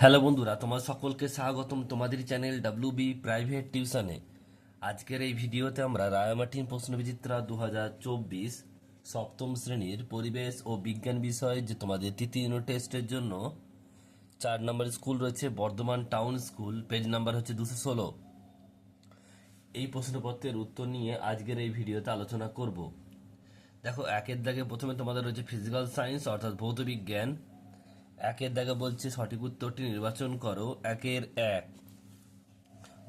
Hello বন্ধুরা তোমার সকলকে স্বাগতম তোমাদের চ্যানেল ডাব্লিউ বি প্রাইভেট টিউশনে আজকের এই ভিডিওতে আমরা রায়মার্টিন প্রশ্নবিচিত্রা দু হাজার চব্বিশ সপ্তম শ্রেণির পরিবেশ ও বিজ্ঞান বিষয়ে যে তোমাদের তৃতীয় ইউনিট টেস্টের জন্য চার নম্বর স্কুল রয়েছে, Bardhaman town school page number হচ্ছে দুশো ষোলো। এই প্রশ্নপত্রের উত্তর নিয়ে আজকের এই ভিডিওতে আলোচনা করব। দেখো, একের দাগে প্রথমে তোমাদের রয়েছে ফিজিক্যাল সায়েন্স অর্থাৎ ভৌত বিজ্ঞান। একের দাগে বলছে সঠিক উত্তরটি নির্বাচন করো, একের এক।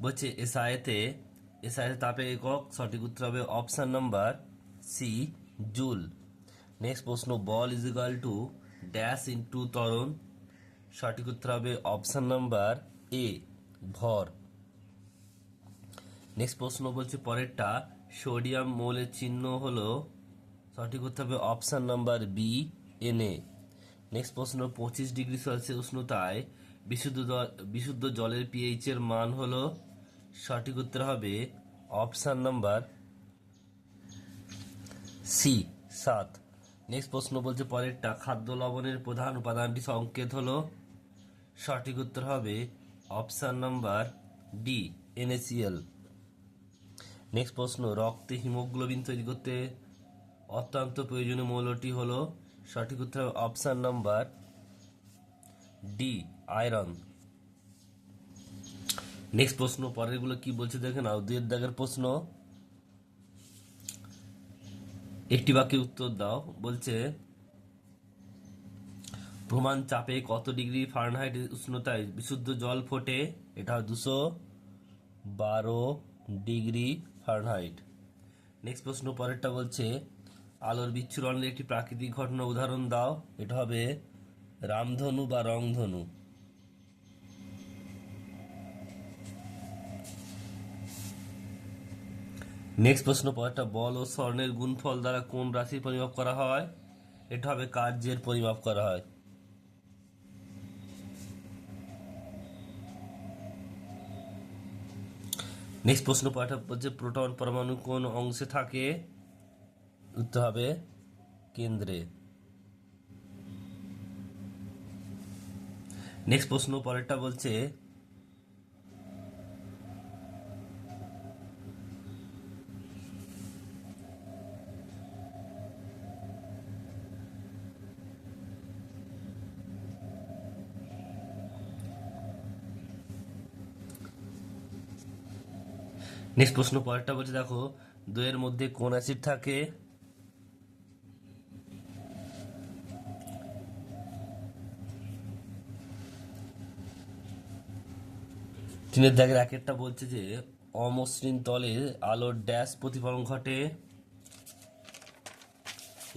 বলছে এসআইতে এসআইতে তাপের একক, সঠিক উত্তর হবে option number C, joule. Next প্রশ্ন, বল is equal to dash into ত্বরণ। সঠিক উত্তর হবে অপশন নাম্বার এ, ভর। নেক্সট প্রশ্ন বলছে পরেরটা, সোডিয়াম মৌলের চিহ্ন হলো, সঠিক উত্তর হবে option number B N A next প্রশ্ন, পঁচিশ ডিগ্রি সেলসিয়াস উষ্ণতায় বিশুদ্ধ বিশুদ্ধ জলের পিএইচ এর মান হলো, সঠিক উত্তর হবে অপশান নাম্বার সি সাত। নেক্সট প্রশ্ন বলছে, পরেরটা খাদ্য লবণের প্রধান উপাদানটি সংকেত হলো, সঠিক উত্তর হবে option number D N A C L next প্রশ্ন, রক্তে হিমোগ্লোবিন তৈরি করতে অত্যন্ত প্রয়োজনীয় মৌলটি হলো সঠিক উত্তর option number D, iron. Next প্রশ্ন, পরেরগুলো কি বলছে দেখে নাও দুয়ের দাগের প্রশ্ন। একটি বাক্যে উত্তর দাও, বলছে, প্রমাণ চাপে কত ডিগ্রি ফারেনহাইট উষ্ণতায় বিশুদ্ধ জল ফোটে? এটা দুশো বারো ডিগ্রি ফারেনহাইট। নেক্সট প্রশ্ন, পরেরটা বলছে আলোর বিচ্ছুরণের একটি প্রাকৃতিক ঘটনা উদাহরণ দাও। এটা হবে রামধনু বা রংধনু। নেক্সট প্রশ্ন পরেরটা বল ও স্বর্ণের গুণফল দ্বারা কোন রাশির পরিমাপ করা হয়? এটা হবে কার্যের পরিমাপ করা হয়। নেক্সট প্রশ্ন পরেরটা বলছে প্রোটন পরমাণু কোন অংশে থাকে? উত্তর হবে কেন্দ্রে। নেক্সট প্রশ্ন পরেরটা বলছে নেক্সট প্রশ্ন পরেরটা বলছে, দেখো, দইয়ের মধ্যে কোন অ্যাসিড থাকে? তিনের দাগের একেরটা বলছে যে, অমসৃণ তলে আলোর ড্যাশ প্রতিফলন ঘটে।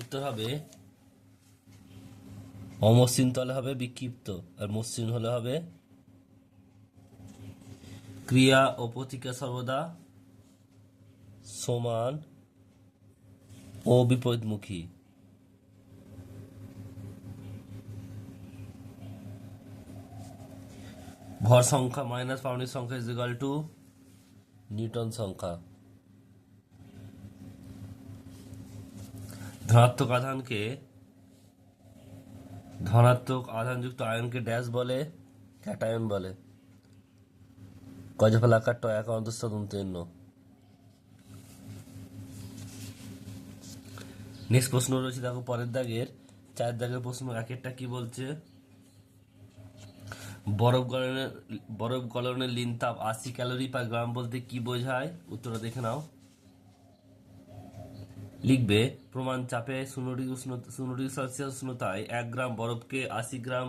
উত্তর হবে, অমসৃণ তলে হবে বিক্ষিপ্ত, আর মসৃণ হলে হবে ক্রিয়া ও প্রতিক্রিয়া সর্বদা সমান ও বিপরীতমুখী। ভর সংখ্যা মাইনাস পাউন্ডের সংখ্যা ইজ ইকাল টু নিউটন সংখ্যা। ধনাত্মক আধানকে, ধনাত্মক আধানযুক্ত আয়নকে ড্যাশ বলে ক্যাটায়ন বলে। গজফলাকার টয়াকা অন্তঃস্থ নেক্সট প্রশ্ন রয়েছে, দেখো পরের দাগের। চার দাগের প্রশ্ন, একেরটা কি বলছে? বরফ গলনের বরফ গলনের লিন তাপ আশি ক্যালোরি পার গ্রাম বলতে কি বোঝায়? উত্তরটা দেখে নাও। লিখবে, প্রমাণ চাপে শূন্য ডিগ্রি উষ্ণ শূন্য ডিগ্রি সেলসিয়াস উষ্ণতায় এক গ্রাম বরফকে আশি গ্রাম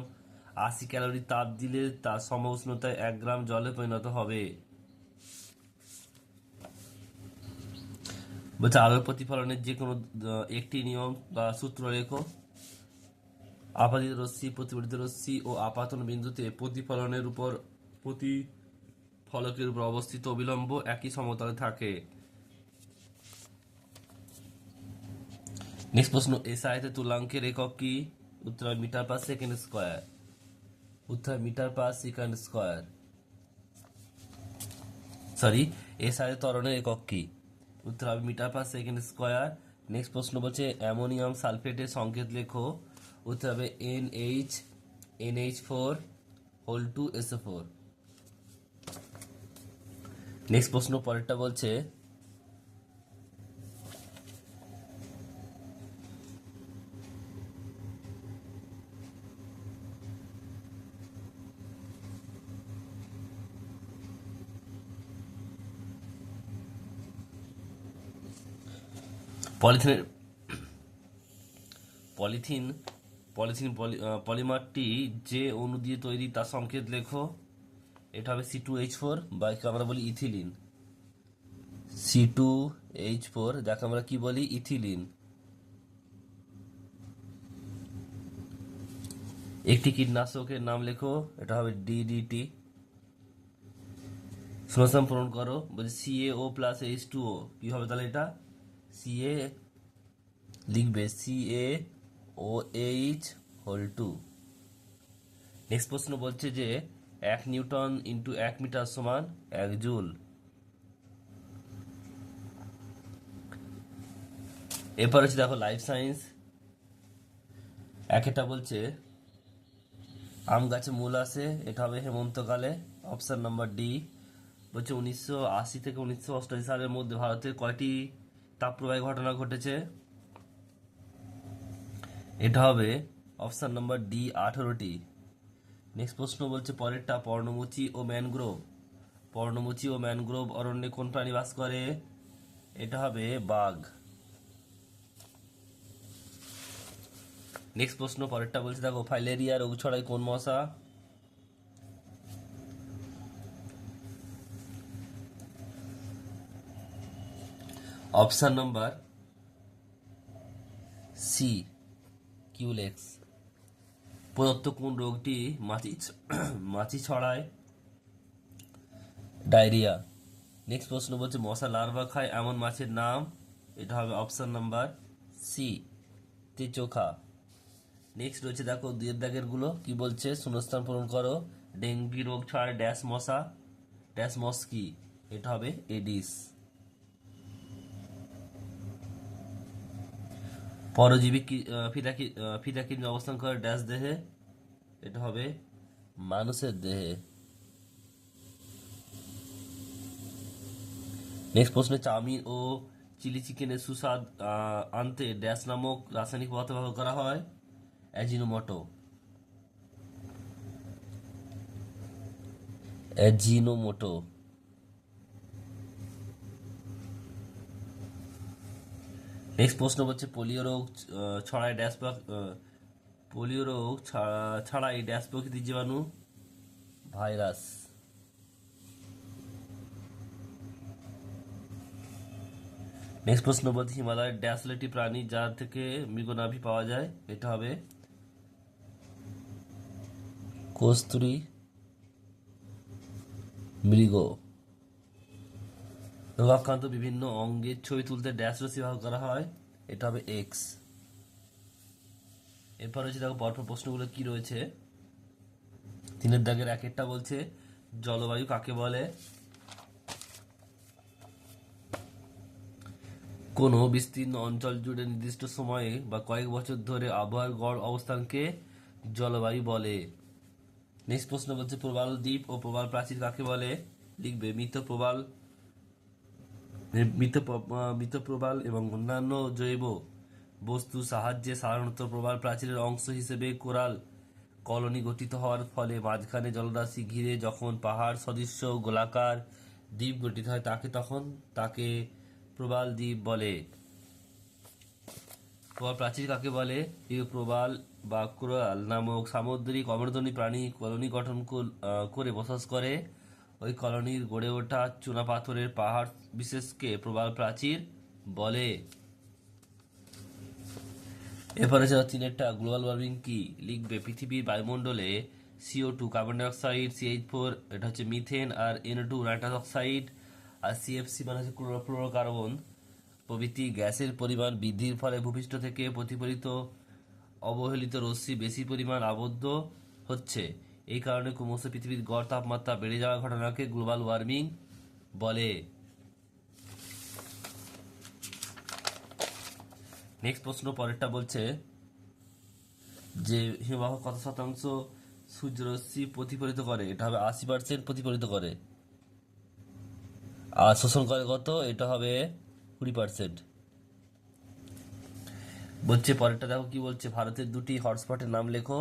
আশি ক্যালোরি তাপ দিলে তার সম উষ্ণতায় এক গ্রাম জলে পরিণত হবে। বলছে, আলোর প্রতিফলনের যে কোনো একটি নিয়ম বা সূত্র লেখো। আপাতিত রশ্মি, প্রতিফলিত রশ্মি ও আপাতন বিন্দুতে প্রতিফলনের উপর প্রতিফলকের উপর অবস্থিত অবিলম্ব একই সমতলে থাকে। নেক্সট প্রশ্ন, এসআইতে তুলাঙ্কের একক কি? উত্তর মিটার পার সেকেন্ড স্কোয়ার। উত্তর metre per second square. Sorry S I ত্বরণের একক কি? উত্তর metre per second square. Next প্রশ্ন বলছে, অ্যামোনিয়াম সালফেটের সংকেত লেখো। উত্তর হবে N H N H four whole two S O four next প্রশ্ন পরেরটা বলছে, পলিথিনের, পলিথিন পলিথিন পলিমারটি যে অণু দিয়ে তৈরি তার সংকেত লেখো। এটা হবে সি টু এইচ ফোর বা আমরা বলি ethylene. C two H four যাকে আমরা কি বলি? ইথিলিন। একটি কীটনাশকের নাম লেখো, এটা হবে ডিডিটি শূন্যস্থান পূরণ করো, বলছি C A O plus H two O কি হবে তাহলে এটা? সিএ লিখবে C A O H whole two next প্রশ্ন বলছে যে এক নিউটন ইন্টু এক মিটার সমান এক জুল। এরপর হচ্ছে দেখো লাইফ সায়েন্স এক এটা বলছে, আম গাছে মূল আসে এটা হবে হেমন্তকালে। অপশন নাম্বার ডি বলছে উনিশশো আশি থেকে উনিশশো অষ্টাশি সালের মধ্যে ভারতে কয়টি তাপপ্রবাহ ঘটনা ঘটেছে? এটা হবে অপশান নাম্বার ডি আঠারোটি। নেক্সট প্রশ্ন বলছে, পরেরটা পর্ণমোচী ও ম্যানগ্রোভ। পর্ণমোচী ও ম্যানগ্রোভ অরণ্যে কোন প্রাণী বাস করে? এটা হবে বাঘ। নেক্সট প্রশ্ন, পরেরটা বলছে, দেখো, ফাইলেরিয়া, রোগ ছড়ায় কোন মশা? Option number C. কিউলেক্স প্রদত্ত কোন রোগটি মাছি মাছি ছড়ায়। ডায়রিয়া। নেক্সট প্রশ্ন বলছে, মশা লার্ভা খায় এমন মাছের নাম? এটা হবে অপশান নাম্বার সি তেচোখা নেক্সট রয়েছে, দেখো দুয়ের দাগেরগুলো কি বলছে? শূন্যস্থান পূরণ করো। ডেঙ্গি রোগ ছড়ায় ড্যাশ মশা। ড্যাশ মস কি এটা হবে এডিস পরজীবী ফিতা ফিতা কিডনি অবস্থান করে ড্যাশ দেহে, এটা হবে মানুষের দেহে। নেক্সট প্রশ্নে চাউমিন ও চিলি চিকেনের সুস্বাদ আনতে ড্যাশ নামক রাসায়নিক পদার্থ ব্যবহার করা হয়, অ্যাজিনোমোটো। অ্যাজিনোমোটো। নেক্সট প্রশ্ন হচ্ছে পোলিও রোগ ছড়ায় ড্যাশ পোলিও রোগ ছাড়াই ড্যাশ প্রকৃতির জীবাণু ভাইরাস নেক্সট প্রশ্ন বলছে, হিমালয়ের ড্যাশ হলো একটি প্রাণী যার থেকে মৃগনাভি পাওয়া যায়, এটা হবে কস্তুরি মৃগ। রোগাক্রান্ত বিভিন্ন অঙ্গের ছবি তুলতে ড্যাশ রশ্মি ব্যবহার করা হয়। এটা হবে এক্স এরপর হচ্ছে দেখো পরপর প্রশ্নগুলো কি রয়েছে? তিনের দাগের এক একটা বলছে, জলবায়ু কাকে বলে? কোনো বিস্তীর্ণ অঞ্চল জুড়ে নির্দিষ্ট সময়ে বা কয়েক বছর ধরে আবহাওয়ার গড় অবস্থানকে জলবায়ু বলে। নেক্সট প্রশ্ন বলছে প্রবাল দ্বীপ ও প্রবাল প্রাচীর কাকে বলে? লিখবে মৃত প্রবাল মৃত প্র- মৃত প্রবাল এবং অন্যান্য জৈব বস্তু সাহায্যে সাধারণত প্রবাল প্রাচীরের অংশ হিসেবে কোরাল কলোনি গঠিত হওয়ার ফলে মাঝখানে জলরাশি ঘিরে যখন পাহাড়, সদৃশ্য গোলাকার দ্বীপ গঠিত হয়, তাকে তখন তাকে প্রবাল দ্বীপ বলে। প্রবাল প্রাচীর কাকে বলে? প্রবাল বা কোরাল নামক সামুদ্রিক অমর্দনী প্রাণী কলোনি গঠন করে বসবাস করে। ওই কলোনির গড়ে ওঠা চুনাপাথরের পাহাড় বিশেষকে প্রবাল প্রাচীর বলে। এরপরে হচ্ছে চীনেরটা গ্লোবাল ওয়ার্মিং কি লিখবে পৃথিবীর বায়ুমণ্ডলে C O two carbon dioxide C H four এটা হচ্ছে মিথেন আর এন টু নাইট্রাস অক্সাইড আর সিএফসি মানে হচ্ছে ক্লোরোকার্বন প্রভৃতি গ্যাসের পরিমাণ বৃদ্ধির ফলে ভূপৃষ্ঠ থেকে প্রতিফলিত অবহেলিত রশ্মি বেশি পরিমাণ আবদ্ধ হচ্ছে। এই কারণে ক্রমশ পৃথিবীর গড় তাপমাত্রা বেড়ে যাওয়ার ঘটনাকে গ্লোবাল ওয়ার্মিং বলে। নেক্সট প্রশ্ন পরেরটা বলছে যে, হিমবাহ কত শতাংশ সূর্যরশ্মি প্রতিফলিত করে? এটা হবে আশি পার্সেন্ট প্রতিফলিত করে। আর শোষণ করে কত? এটা হবে কুড়ি পার্সেন্ট বলছে, পরেরটা দেখো কি বলছে। ভারতের দুটি হটস্পটের নাম লেখো।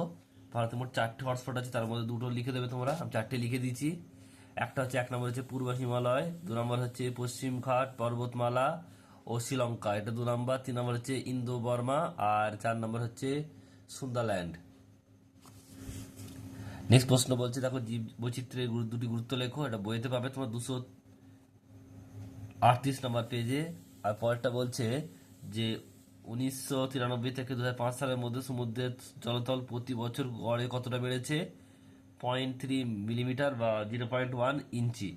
ভারতে মোট চারটে হটস্পট আছে, তার মধ্যে দুটো লিখে দেবে তোমরা। আমি চারটে লিখে দিয়েছি। একটা হচ্ছে এক নম্বর হচ্ছে পূর্ব হিমালয়, দু নম্বর হচ্ছে পশ্চিম ঘাট, পর্বতমালা ও শ্রীলঙ্কা। এটা দু নম্বর, তিন নম্বর হচ্ছে ইন্দো বর্মা আর চার নম্বর হচ্ছে সুন্দারল্যান্ড। নেক্সট প্রশ্ন বলছে, দেখো জীব বৈচিত্র্যের দুটি গুরুত্ব লেখো, এটা বইতে পাবে তোমার দুশো আটত্রিশ নম্বর পেজে আর পরেরটা বলছে যে উনিশশো তিরানব্বই থেকে দুহাজার পাঁচ সালের মধ্যে সমুদ্রের জলতল প্রতি বছর গড়ে কতটা বেড়েছে? পয়েন্ট থ্রি মিলিমিটার বা জিরো পয়েন্ট ওয়ান ইঞ্চি।